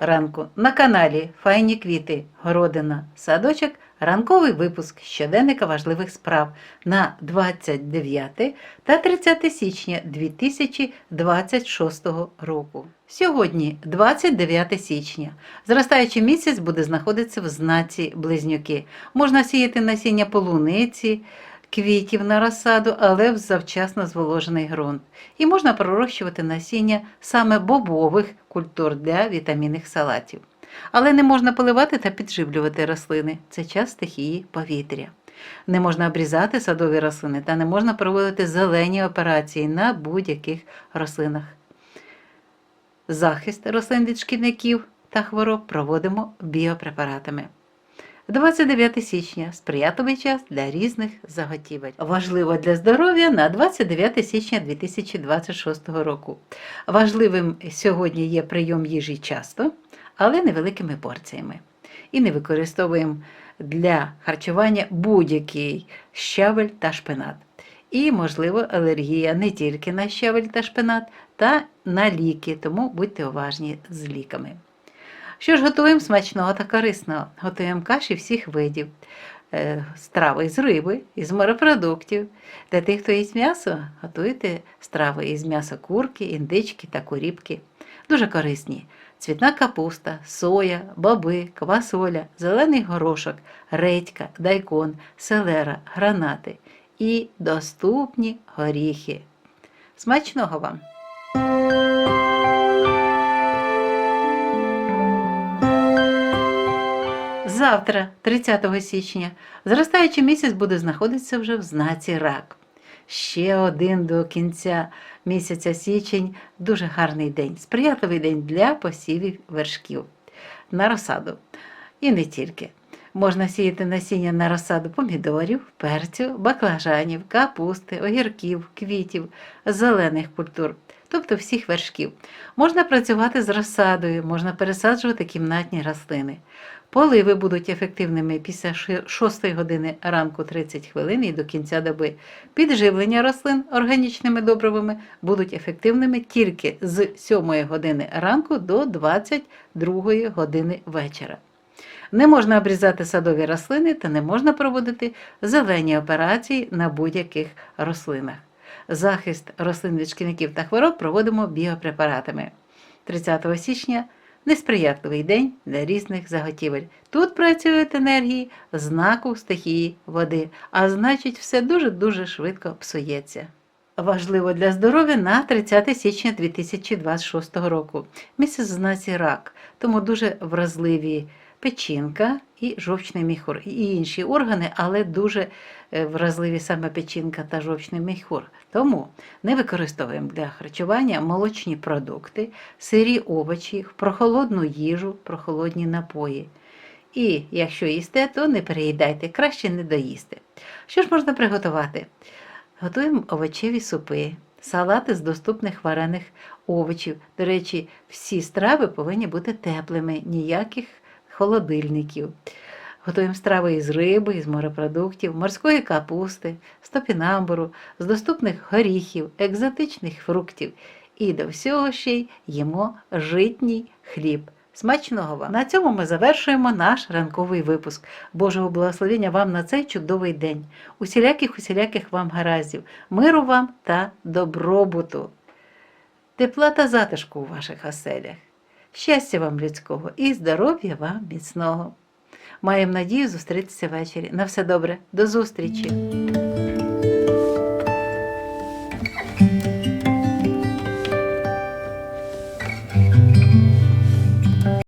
ранку на каналі Файні квіти, городина, садочок, ранковий випуск щоденника важливих справ на 29 та 30 січня 2026 року. Сьогодні, 29 січня, зростаючий місяць буде знаходитися в знаці близнюки. Можна сіяти насіння полуниці, квітів на розсаду, але в завчасно зволожений ґрунт. І можна пророщувати насіння саме бобових культур для вітамінних салатів. Але не можна поливати та підживлювати рослини. Це час стихії повітря. Не можна обрізати садові рослини та не можна проводити зелені операції на будь-яких рослинах. Захист рослин від шкідників та хвороб проводимо біопрепаратами. 29 січня сприятливий час для різних заготівель. Важливо для здоров'я на 29 січня 2026 року. Важливим сьогодні є прийом їжі часто, але невеликими порціями. І не використовуємо для харчування будь-який щавель та шпинат. І, можливо, алергія не тільки на щавель та шпинат, та на ліки, тому будьте уважні з ліками. Що ж готуємо смачного та корисного? Готуємо каші всіх видів, е, страви з риби, із морепродуктів. Для тих, хто їсть м'ясо, готуйте страви із м'яса курки, індички та куріпки. Дуже корисні. Цвітна капуста, соя, баби, квасоля, зелений горошок, редька, дайкон, селера, гранати і доступні горіхи. Смачного вам! Завтра, 30 січня, зростаючий місяць буде знаходитися вже в знаці рак. Ще один до кінця місяця січень дуже гарний день, сприятливий день для посівів вершків на розсаду. І не тільки. Можна сіяти насіння на розсаду помідорів, перцю, баклажанів, капусти, огірків, квітів, зелених культур, тобто всіх вершків. Можна працювати з розсадою, можна пересаджувати кімнатні рослини. Поливи будуть ефективними після 6 години ранку 30 хвилин і до кінця доби. Підживлення рослин органічними добривами будуть ефективними тільки з 7 години ранку до 22 години вечора. Не можна обрізати садові рослини та не можна проводити зелені операції на будь-яких рослинах. Захист рослин від шкідників та хвороб проводимо біопрепаратами. 30 січня несприятливий день для різних заготівель. Тут працюють енергії знаку стихії води, а значить, все дуже-дуже швидко псується. Важливо для здоров'я на 30 січня 2026 року. Місяць в знаці рак, тому дуже вразливі печінка і жовчний міхур, і інші органи, але дуже е, вразливі саме печінка та жовчний міхур. Тому не використовуємо для харчування молочні продукти, сирі овочі, прохолодну їжу, прохолодні напої. І якщо їсте, то не переїдайте, краще не доїсти. Що ж можна приготувати? Готуємо овочеві супи, салати з доступних варених овочів. До речі, всі страви повинні бути теплими, ніяких холодильників. Готуємо страви із риби, із морепродуктів, морської капусти, з топінамбуру, з доступних горіхів, екзотичних фруктів. І до всього ще й їмо житній хліб. Смачного вам! На цьому ми завершуємо наш ранковий випуск. Божого благословення вам на цей чудовий день. Усіляких усіляких вам гараздів, миру вам та добробуту, тепла та затишку у ваших оселях. Щастя вам людського і здоров'я вам міцного. Маємо надію зустрітися ввечері. На все добре, до зустрічі!